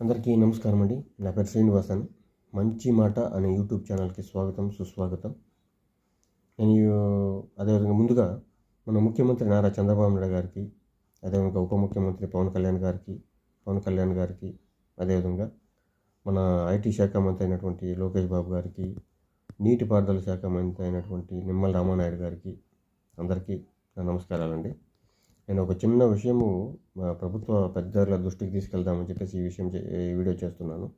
అందరికీ నమస్కారం అండి. నా పేరు శ్రీనివాసన్. మంచి మాట అనే యూట్యూబ్ ఛానల్కి స్వాగతం సుస్వాగతం. నేను అదేవిధంగా ముందుగా మన ముఖ్యమంత్రి నారా చంద్రబాబు నాయుడు గారికి అదేవిధంగా ఉప ముఖ్యమంత్రి పవన్ కళ్యాణ్ గారికి పవన్ కళ్యాణ్ గారికి అదేవిధంగా మన ఐటీ శాఖ మంత్రి అయినటువంటి లోకేష్ బాబు గారికి నీటిపారుదల శాఖ మంత్రి అయినటువంటి నిమ్మల రామానాయుడు గారికి అందరికీ నా నమస్కారాలండి. నేను ఒక చిన్న విషయము మా ప్రభుత్వ పెద్దల దృష్టికి తీసుకెళ్దామని చెప్పేసి ఈ విషయం చే- ఈ వీడియో చేస్తున్నాను.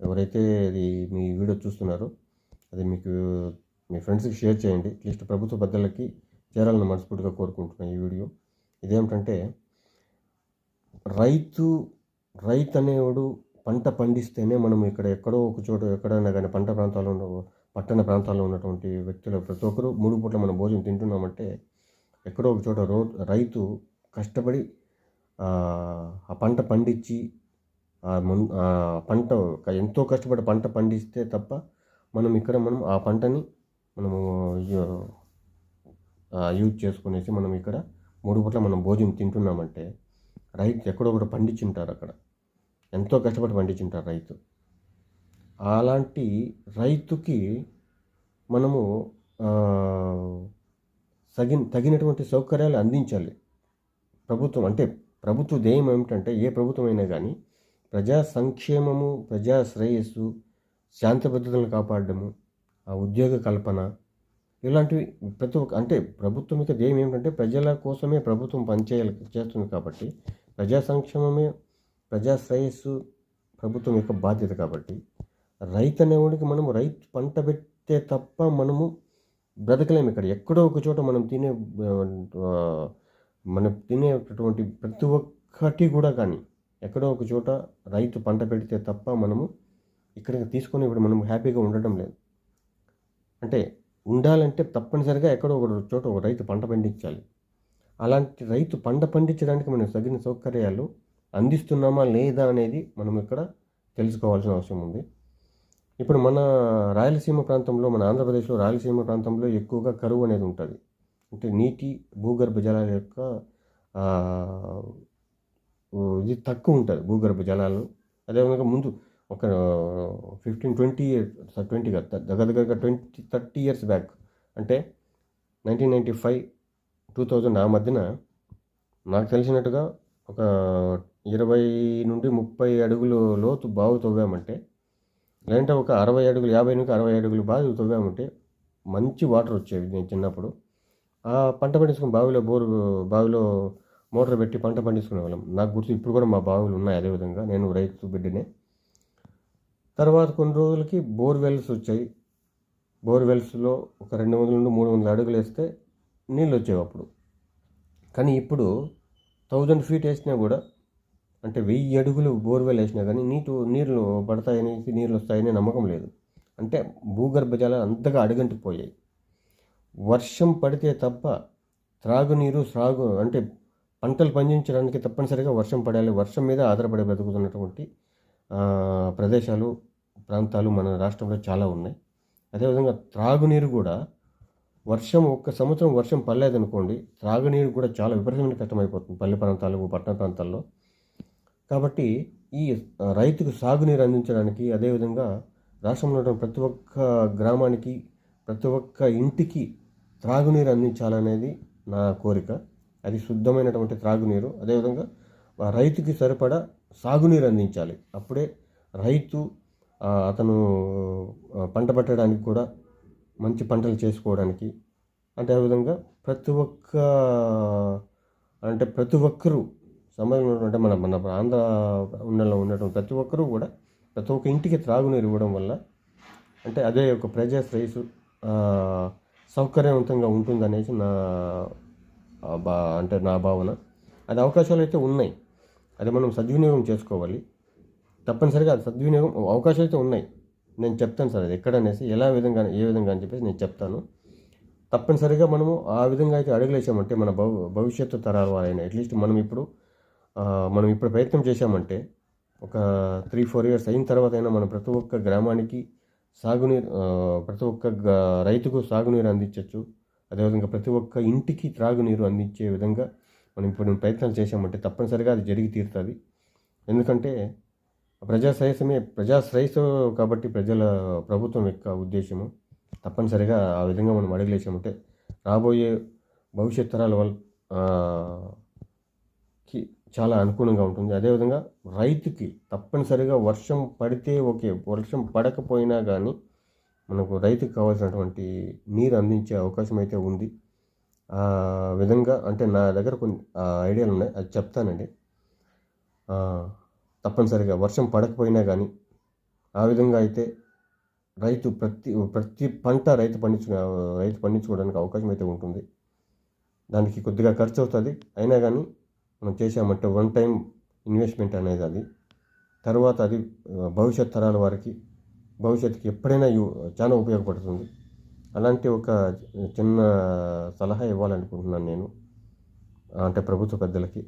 ఎవరైతే ఇది మీ వీడియో చూస్తున్నారో అది మీకు మీ ఫ్రెండ్స్కి షేర్ చేయండి. అట్లీస్ట్ ప్రభుత్వ పెద్దలకి చేరాలని మనస్ఫూర్తిగా కోరుకుంటున్నాను ఈ వీడియో. ఇదేమిటంటే రైతు రైతు అనేవాడు పంట పండిస్తేనే మనం ఇక్కడ ఎక్కడో ఒక చోట ఎక్కడైనా కానీ పంట ప్రాంతాల్లో ఉన్న పట్టణ ప్రాంతాల్లో ఉన్నటువంటి వ్యక్తులు ప్రతి ఒక్కరూ మూడు పూట్ల మనం భోజనం తింటున్నామంటే ఎక్కడో ఒక చోట రో రైతు కష్టపడి ఆ పంట పండించి ఆ మున్ పంట ఎంతో కష్టపడి పంట పండిస్తే తప్ప మనం ఇక్కడ మనం ఆ పంటని మనము యూజ్ చేసుకునేసి మనం ఇక్కడ మూడు పూట్ల మనం భోజనం తింటున్నామంటే రైతు ఎక్కడో ఒకటి పండించుంటారు అక్కడ. ఎంతో కష్టపడి పండించుంటారు రైతు. అలాంటి రైతుకి మనము ఆ, తగిన తగినటువంటి సౌకర్యాలు అందించాలి. ప్రభుత్వం అంటే ప్రభుత్వ ధ్యేయం ఏమిటంటే ఏ ప్రభుత్వమైనా కానీ ప్రజా సంక్షేమము ప్రజా శ్రేయస్సు శాంతి భద్రతలను కాపాడడము ఆ ఉద్యోగ కల్పన ఇలాంటివి ప్రతి ఒక్క అంటే ప్రభుత్వం యొక్క ధ్యేయం ఏమిటంటే ప్రజల కోసమే ప్రభుత్వం పనిచేయాలి చేస్తుంది కాబట్టి ప్రజా సంక్షేమమే ప్రజా శ్రేయస్సు ప్రభుత్వం యొక్క బాధ్యత కాబట్టి రైతు అనేవాడికి మనము రైతు పంట పెట్టే తప్ప మనము బ్రతకలేము ఇక్కడ. ఎక్కడో ఒక చోట మనం తినే మనం తినేటటువంటి ప్రతి ఒక్కటి కూడా కానీ ఎక్కడో ఒక చోట రైతు పంట పెడితే తప్ప మనము ఇక్కడ తీసుకొని ఇప్పుడు మనం హ్యాపీగా ఉండటం లేదు. అంటే ఉండాలంటే తప్పనిసరిగా ఎక్కడో ఒక చోట ఒక రైతు పంట పండించాలి. అలాంటి రైతు పంట పండించడానికి మనం తగిన సౌకర్యాలు అందిస్తున్నామా లేదా అనేది మనం ఇక్కడ తెలుసుకోవాల్సిన అవసరం ఉంది. ఇప్పుడు మన రాయలసీమ ప్రాంతంలో మన ఆంధ్రప్రదేశ్లో రాయలసీమ ప్రాంతంలో ఎక్కువగా కరువు అనేది ఉంటుంది. అంటే నీటి భూగర్భ జలాల యొక్క ఇది తక్కువ ఉంటుంది భూగర్భ జలాలు. అదేవిధంగా ముందు ఒక ఫిఫ్టీన్ ట్వంటీ ఇయర్స్ ట్వంటీ దగ్గర దగ్గరగా ట్వంటీ థర్టీ ఇయర్స్ బ్యాక్ అంటే nineteen ninety five two thousand ఆ మధ్యన నాకు తెలిసినట్టుగా ఒక ఇరవై నుండి ముప్పై అడుగులు లోతు బావు తవ్వామంటే లేదంటే ఒక అరవై అడుగులు యాభై నుంచి అరవై అడుగులు బావి తవ్వామంటే మంచి వాటర్ వచ్చేవి నేను చిన్నప్పుడు. ఆ పంట పండించుకుని బావిలో బోరు బావిలో మోటార్ పెట్టి పంట పండించుకునే వాళ్ళం. నాకు గుర్తు ఇప్పుడు కూడా మా బావులు ఉన్నాయి అదేవిధంగా నేను రైతు బిడ్డనే. తర్వాత కొన్ని రోజులకి బోర్వెల్స్ వచ్చాయి. బోర్వెల్స్లో ఒక రెండు వందల నుండి మూడు వందల అడుగులు వేస్తే నీళ్ళు వచ్చేవి అప్పుడు. కానీ ఇప్పుడు థౌజండ్ ఫీట్ వేసినా కూడా అంటే వెయ్యి అడుగులు బోర్వెల్ వేసినా కానీ నీటు నీళ్ళు పడతాయని నీళ్ళు వస్తాయని నమ్మకం లేదు. అంటే భూగర్భ జలాలు అంతగా అడుగంటిపోయాయి వర్షం పడితే తప్ప త్రాగునీరు సాగు అంటే పంటలు పండించడానికి తప్పనిసరిగా వర్షం పడాలి. వర్షం మీద ఆధారపడి బ్రతుకుతున్నటువంటి ప్రదేశాలు ప్రాంతాలు మన రాష్ట్రంలో చాలా ఉన్నాయి. అదేవిధంగా త్రాగునీరు కూడా వర్షం ఒక్క సంవత్సరం వర్షం పడలేదనుకోండి త్రాగునీరు కూడా చాలా విపరీతమైన కష్టమైపోతుంది పల్లె ప్రాంతాలు పట్టణ ప్రాంతాల్లో. కాబట్టి ఈ రైతుకు సాగునీరు అందించడానికి అదేవిధంగా రాష్ట్రంలో ప్రతి ఒక్క గ్రామానికి ప్రతి ఒక్క ఇంటికి త్రాగునీరు అందించాలనేది నా కోరిక. అది శుద్ధమైనటువంటి త్రాగునీరు. అదేవిధంగా రైతుకి సరిపడా సాగునీరు అందించాలి. అప్పుడే రైతు అతను పంట పెట్టడానికి కూడా మంచి పంటలు చేసుకోవడానికి. అంటే ఆ విధంగా ప్రతి ఒక్క అంటే ప్రతి ఒక్కరూ సమాజంలో అంటే మన మన ఆంధ్ర ఉండలో ఉన్నటువంటి ప్రతి ఒక్కరూ కూడా ప్రతి ఒక్క ఇంటికి త్రాగునీరు ఇవ్వడం వల్ల అంటే అదే ఒక ప్రజా శ్రేయస్సు సౌకర్యవంతంగా ఉంటుందనేసి నా బా అంటే నా భావన. అది అవకాశాలు అయితే ఉన్నాయి. అది మనం సద్వినియోగం చేసుకోవాలి. తప్పనిసరిగా అది సద్వినియోగం అవకాశాలు అయితే ఉన్నాయి. నేను చెప్తాను సార్ అది ఎక్కడనేసి ఎలా విధంగా ఏ విధంగా అని చెప్పేసి నేను చెప్తాను. తప్పనిసరిగా మనము ఆ విధంగా అయితే అడుగులేసామంటే మన భవి భవిష్యత్తు తరాల వారైనా అట్లీస్ట్ మనం ఇప్పుడు మనం ఇప్పుడు ప్రయత్నం చేశామంటే ఒక త్రీ ఫోర్ ఇయర్స్ అయిన తర్వాత అయినా మనం ప్రతి ఒక్క గ్రామానికి సాగునీరు ప్రతి ఒక్క రైతుకు సాగునీరు అందించవచ్చు అదేవిధంగా ప్రతి ఒక్క ఇంటికి త్రాగునీరు అందించే విధంగా మనం ఇప్పుడు ప్రయత్నాలు చేశామంటే తప్పనిసరిగా అది జరిగి తీరుతుంది. ఎందుకంటే ప్రజాశ్రేయసమే ప్రజాశ్రేయసం కాబట్టి ప్రజల ప్రభుత్వం యొక్క ఉద్దేశము తప్పనిసరిగా ఆ విధంగా మనం అడుగులేసామంటే రాబోయే భవిష్యత్ తరాల వల్ల కి చాలా అనుకూలంగా ఉంటుంది. అదేవిధంగా రైతుకి తప్పనిసరిగా వర్షం పడితే ఓకే వర్షం పడకపోయినా కానీ మనకు రైతుకు కావాల్సినటువంటి నీరు అందించే అవకాశం అయితే ఉంది. ఆ విధంగా అంటే నా దగ్గర కొన్ని ఐడియాలు ఉన్నాయి. అది చెప్తానండి. తప్పనిసరిగా వర్షం పడకపోయినా కానీ ఆ విధంగా అయితే రైతు ప్రతి ప్రతి పంట రైతు పండించుకునే రైతు పండించుకోవడానికి అవకాశం అయితే ఉంటుంది. దానికి కొద్దిగా ఖర్చు అవుతుంది అయినా కానీ మనం చేసామంటే వన్ టైం ఇన్వెస్ట్మెంట్ అనేది అది. తర్వాత అది భవిష్యత్ తరాల వారికి భవిష్యత్తుకి ఎప్పుడైనా చాలా ఉపయోగపడుతుంది. అలాంటి ఒక చిన్న సలహా ఇవ్వాలనుకుంటున్నాను నేను అంటే ప్రభుత్వ పెద్దలకి.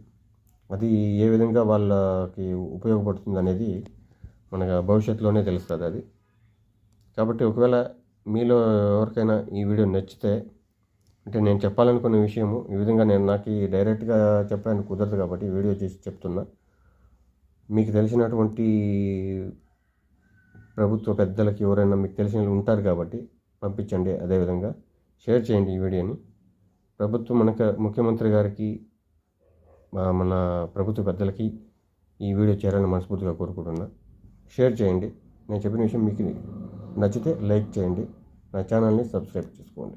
అది ఏ విధంగా వాళ్ళకి ఉపయోగపడుతుంది అనేది మన భవిష్యత్తులోనే తెలుస్తుంది అది. కాబట్టి ఒకవేళ మీలో ఎవరికైనా ఈ వీడియో నచ్చితే అంటే నేను చెప్పాలనుకున్న విషయము ఈ విధంగా నేను నాకు ఈ డైరెక్ట్గా చెప్పడానికి కుదరదు కాబట్టి వీడియో చేసి చెప్తున్నా. మీకు తెలిసినటువంటి ప్రభుత్వ పెద్దలకి ఎవరైనా మీకు తెలిసిన ఉంటారు కాబట్టి పంపించండి అదేవిధంగా. షేర్ చేయండి ఈ వీడియోని. ప్రభుత్వం మనకు ముఖ్యమంత్రి గారికి మన ప్రభుత్వ పెద్దలకి ఈ వీడియో చేరాలని మనస్ఫూర్తిగా కోరుకుంటున్నా. షేర్ చేయండి. నేను చెప్పిన విషయం మీకు నచ్చితే లైక్ చేయండి. నా ఛానల్ని సబ్స్క్రైబ్ చేసుకోండి.